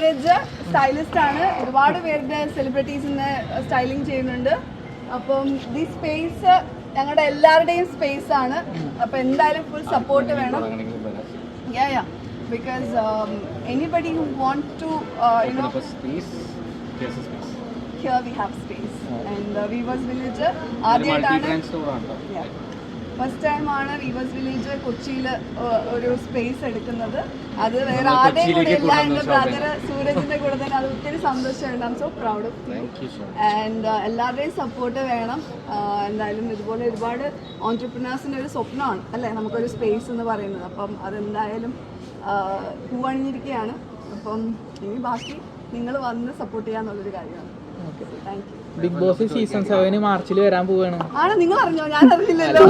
Sooraj stylist ആണ്. ഒരുപാട് പേരുടെ സെലിബ്രിറ്റീസിന് സ്റ്റൈലിംഗ് ചെയ്യുന്നുണ്ട്. അപ്പം ഈ സ്പേസ് ഞങ്ങളുടെ എല്ലാവരുടെയും സ്പേസ് ആണ്. അപ്പൊ എന്തായാലും ഫുൾ സപ്പോർട്ട് വേണം. Yeah yeah because anybody who want to you know here we have space and weavers village ആദ്യമായിട്ടാണ് ഫസ്റ്റ് ടൈം ആണ് വീവേഴ്സ് വില്ലേജ് കൊച്ചിയിൽ ഒരു സ്പേസ് എടുക്കുന്നത്. അത് വേറെ ആരുടെയും കൂടെ ഇല്ല എന്റെ ബ്രദർ സൂരജിന്റെ കൂടെ തന്നെ അത് ഒത്തിരി സന്തോഷമുണ്ട്. I'm so proud of you and എല്ലാവരുടെയും സപ്പോർട്ട് വേണം. എന്തായാലും ഇതുപോലെ ഒരുപാട് ഓൺടർപ്രിനേഴ്സിന്റെ ഒരു സ്വപ്നമാണ് അല്ലേ? നമുക്കൊരു സ്പേസ് എന്ന് പറയുന്നത്. അപ്പം അതെന്തായാലും പൂവണിഞ്ഞിരിക്കുകയാണ് അപ്പം ഇനി ബാക്കി നിങ്ങൾ വന്ന് സപ്പോർട്ട് ചെയ്യാന്നുള്ളൊരു കാര്യമാണ്. ബിഗ് ബോസ് സീസൺ സെവന് മാർച്ചിൽ വരാൻ പോവാണ്. ആണ് നിങ്ങൾ അറിഞ്ഞോ ഞാൻ അറിഞ്ഞില്ലല്ലോ.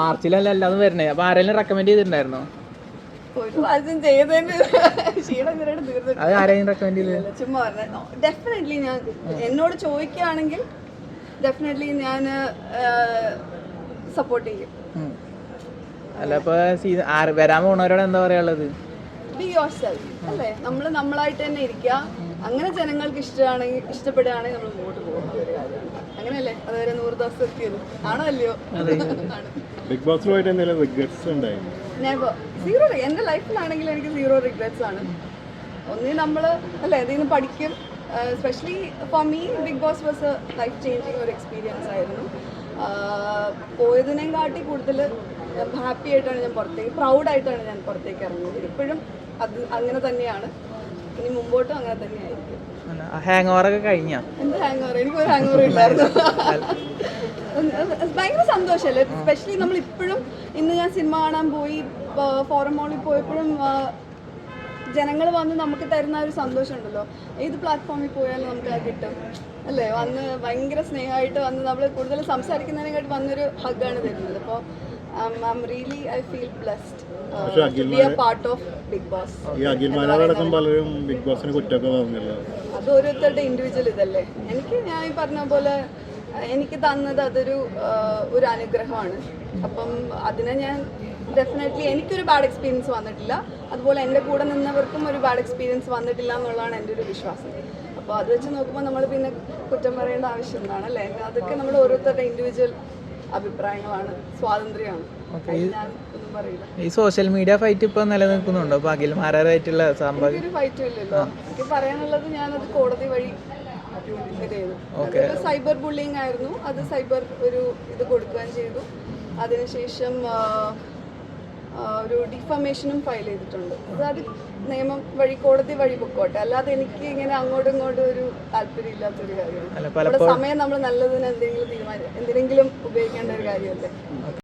മാർച്ചിലല്ല എല്ലാതും വരണേ. അപ്പൊ ആരെങ്കിലും റെക്കമെൻഡ് ചെയ്തിട്ടുണ്ടായിരുന്നോ? അത് ആരെങ്കിലും റെക്കമെൻഡ് ചെയ്ത് ചുമ്മാ ഡെഫിനറ്റ്ലി ഞാൻ എന്നോട് ചോദിക്കുകയാണെങ്കിൽ ഡെഫിനറ്റ്ലി ഞാൻ സപ്പോർട്ട് ചെയ്യും. അല്ല ഇപ്പൊ സീസൺ വരാൻ പോണവരോട് എന്താ പറയാനുള്ളത്? ബി യോർ സെൽഫ് അല്ലേ? നമ്മൾ നമ്മളായിട്ട് തന്നെ ഇരിക്കുക. അങ്ങനെ ജനങ്ങൾക്ക് ഇഷ്ടമാണെങ്കിൽ ഇഷ്ടപ്പെടുകയാണെങ്കിൽ നമ്മൾ മുമ്പോട്ട് പോകും. ഒരു കാര്യമാണ് അങ്ങനെയല്ലേ? അതുവരെ നൂറ് ദിവസം എത്തിയത്. ആണോ അല്ലയോ? ബിഗ് ബോസിലുമായിട്ട് എന്തെങ്കിലും റിഗ്രറ്റ്സ് ഉണ്ടായിരുന്നു നെവർ സീറോ എന്റെ ലൈഫിലാണെങ്കിൽ എനിക്ക് സീറോ റിഗ്രറ്റ്സ് ആണ്. ഒന്നേ നമ്മൾ അല്ലേ ഇതിൽ പഠിക്കും. Specially for me Big Boss was a life changing ഒരു എക്സ്പീരിയൻസ് ആയിരുന്നു. പോയതിനെ പോയതിനേം കാട്ടി കൂടുതൽ ഹാപ്പി ആയിട്ടാണ് ഞാൻ പുറത്തേക്ക് പ്രൗഡായിട്ടാണ് ഞാൻ പുറത്തേക്ക് ഇറങ്ങുന്നത് ഇപ്പോഴും അത് അങ്ങനെ തന്നെയാണ്. ഇനി മുമ്പോട്ടും അങ്ങനെ തന്നെയായിരിക്കും. ഹാങ് ഓവർ ഒക്കെ കഴിഞ്ഞ? എന്ത് ഹാങ് ഓവർ എനിക്ക് ഒരു ഹാങ് ഓവർ ഇല്ലായിരുന്നു ഭയങ്കര സന്തോഷമല്ലേ? സ്പെഷ്യലി നമ്മൾ ഇപ്പോഴും ഇന്ന് ഞാൻ സിനിമ കാണാൻ പോയി ഫോറം മോളിൽ പോയപ്പോഴും ജനങ്ങൾ വന്ന് നമുക്ക് തരുന്ന ഒരു സന്തോഷം ഉണ്ടല്ലോ ഏത് പ്ലാറ്റ്ഫോമിൽ പോയാലും നമുക്ക് അത് കിട്ടും. അല്ലേ? വന്ന് ഭയങ്കര സ്നേഹമായിട്ട് വന്ന് നമ്മൾ കൂടുതൽ സംസാരിക്കുന്നതിനെക്കാട്ടി വന്നൊരു ഹഗ്ഗാണ് തരുന്നത്. അപ്പോൾ I'm really I feel blessed be a part of Big Boss ഈ അഖിൽമാരടക്കം പലരും ബിഗ് ബോസിനെ കുറ്റമൊക്കെ പറഞ്ഞല്ലോ? അത് ഓരോരുത്തരുടെ ഇൻഡിവിജ്വൽ ഇതല്ലേ? എനിക്ക് ഞാൻ ഈ പറഞ്ഞ പോലെ അഹ് എനിക്ക് തന്നത് അതൊരു ആഹ് ഒരു അനുഗ്രഹമാണ്. അപ്പം അതിനെ ഞാൻ ഡെഫിനറ്റ്ലി എനിക്കൊരു ബാഡ് എക്സ്പീരിയൻസ് വന്നിട്ടില്ല. അതുപോലെ എന്റെ കൂടെ നിന്നവർക്കും ഒരു ബാഡ് എക്സ്പീരിയൻസ് വന്നിട്ടില്ല എന്നുള്ളതാണ് എന്റെ ഒരു വിശ്വാസം. അപ്പോൾ അത് വെച്ച് നോക്കുമ്പോൾ നമ്മൾ പിന്നെ കുറ്റം പറയേണ്ട ആവശ്യം എന്താണ് അല്ലേ? അതൊക്കെ നമ്മുടെ ഓരോരുത്തരുടെ ഇൻഡിവിജ്വൽ അഭിപ്രായങ്ങളാണ് സ്വാതന്ത്ര്യമാണ്. ഈ സോഷ്യൽ മീഡിയ ഫൈറ്റ് ഇപ്പൊ നിലനിൽക്കുന്നുണ്ടോ? അപ്പൊ അഖിൽമാരായിട്ടുള്ള സംഭവം ഫൈറ്റും ഇല്ലല്ലോ എനിക്ക് പറയാനുള്ളത് ഞാനത് കോടതി വഴി സൈബർ ബുള്ളിങ് ആയിരുന്നു. അത് സൈബർ ഒരു ഇത് കൊടുക്കുകയും ചെയ്തു. അതിനുശേഷം ഒരു ഡിഫമേഷനും ഫയൽ ചെയ്തിട്ടുണ്ട്. അത് അത് നിയമം വഴി കോടതി വഴി പൊക്കോട്ടെ. അല്ലാതെ എനിക്ക് ഇങ്ങനെ അങ്ങോട്ടും ഇങ്ങോട്ടും ഒരു താല്പര്യമില്ലാത്തൊരു കാര്യമാണ്. നമ്മുടെ സമയം നമ്മൾ നല്ലതിന് എന്തെങ്കിലും തീരുമാനം എന്തിനെങ്കിലും ഉപയോഗിക്കേണ്ട ഒരു കാര്യമല്ലേ?